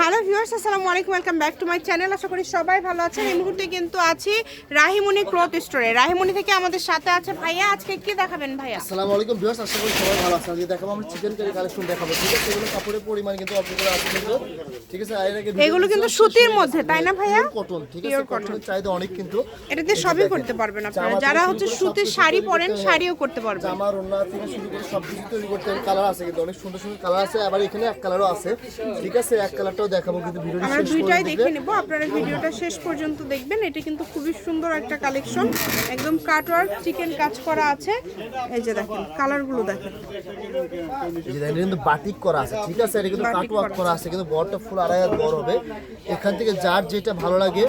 Hello viewers, আসসালামু আলাইকুম, welcome back to my channel. আশা করি সবাই ভালো আছেন। এই মুহূর্তে কিন্তু আছি রাহিমণি ক্লথ স্টোরে। রাহিমণি থেকে আমাদের সাথে আছে ভাইয়া। আজকে কি দেখাবেন ভাইয়া? আসসালামু আলাইকুম ভিউয়ার্স, আশা করি সবাই ভালো আছেন। আজকে দেখাবো, আমরা চিকেন কারি কালেকশন দেখাবো, ঠিক আছে? এগুলো কাপড়ের পরিমাণ কিন্তু আপনাদের আছে কিন্তু। ঠিক আছে এর আগে এগুলো কিন্তু সুতির মধ্যে তাই না ভাইয়া? কটন ঠিক আছে। কটনের চাহিদা অনেক কিন্তু। এটাতে সবই করতে পারবেন আপনারা। যারা হচ্ছে সুতির শাড়ি পরেন শাড়িও করতে পারবেন। জামার ওড়না থেকে শুরু করে সব কিছু তৈরি করতে কালার আছে কিন্তু অনেক সুন্দর সুন্দর কালার আছে। আবার এখানে এক কালারও আছে। ঠিক আছে এক কালারটাও দেখাবো কিন্তু ভিডিওটি আমরা দুইটাই দেখে নেব। আপনারা ভিডিওটা শেষ পর্যন্ত দেখবেন। এটা কিন্তু খুবই সুন্দর একটা কালেকশন একদম কাটওয়ার্ক চিকেন কাজ করা আছে। এই যে দেখেন কালারগুলো দেখেন। এই যে দেখেন, কিন্তু বাটিক করা আছে। ঠিক আছে এটা কিন্তু বাটিক কাট ওয়ার্ক করা আছে কিন্তু বড়টা ফুল আড়াই হাত বড় হবে। এখান থেকে যার যেটা ভালো লাগে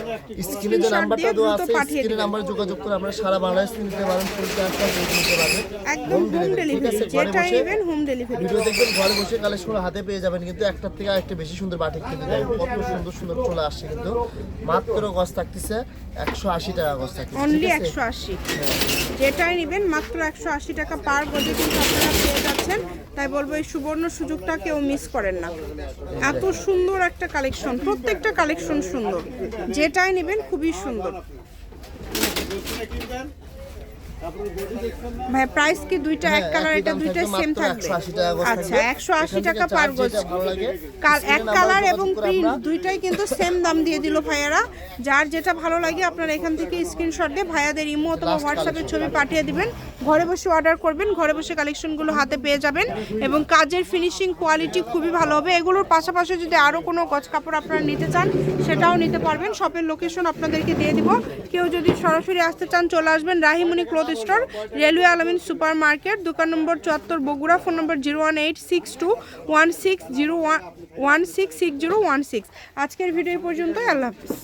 স্ক্রিনে যে নাম্বারটা দেওয়া আছে স্ক্রিনে। নাম্বারে যোগাযোগ করে আমরা সারা বাংলাদেশ নিতে পারেন ফুল চার্জ নিতে পারবেন। একদম হোম ডেলিভারি যেটা নেবেন হোম ডেলিভারি ভিডিও দেখবেন ঘরে বসে কালেকশন হাতে পেয়ে যাবেন কিন্তু একটার থেকে আরেকটা বেশি সুন্দর বাটিক কিন্তু দেয় কত সুন্দর সুন্দর চলে আসছে কিন্তু। মাত্র গজ থাকতেছে একশো আশি টাকা গজ থাকতেছে অনলি একশো আশি। যেটাই নেবেন মাত্র একশো আশি টাকা পার গজে কিন্তু আপনারা পেয়ে যাচ্ছেন। তাই বলব এই সুবর্ণ সুযোগটা কেউ মিস করেন না। এত সুন্দর একটা কালেকশন প্রত্যেকটা কালেকশন সুন্দর। যেটাই নেবেন খুবই সুন্দর। ভাই প্রাইস কি দুইটা এক হ্যাঁ, কালার এটা দুইটা সেম থাকবে 180 টাকা গজ আচ্ছা একশো আশি টাকা পার যার গজ এক কালার এবং প্রিন্ট দুইটাই কিন্তু সেম দাম দিয়ে দিল ভাইয়ারা। যার যেটা ভালো লাগে আপনারা এখান থেকে স্ক্রিনশট দিয়ে ভাইয়াদের ইমো অথবা Last হোয়াটসঅ্যাপে ছবি পাঠিয়ে দিবেন। ঘরে বসে অর্ডার করবেন, ঘরে বসে কালেকশনগুলো হাতে পেয়ে যাবেন এবং কাজের ফিনিশিং কোয়ালিটি খুবই ভালো হবে। এগুলোর পাশাপাশি যদি আরও কোনো গজ কাপড় আপনারা নিতে চান, সেটাও নিতে পারবেন। শপের লোকেশন আপনাদেরকে দিয়ে দিব। কেউ যদি সরাসরি আসতে চান, চলে আসবেন Rahimoni cloth store railway Almin super market দোকান নম্বর চুয়াত্তর, বগুড়া ফোন নম্বর zero one eight six two one six zero one one six six zero one six আজকের ভিডিও পর্যন্ত আল্লাহ হাফিজ।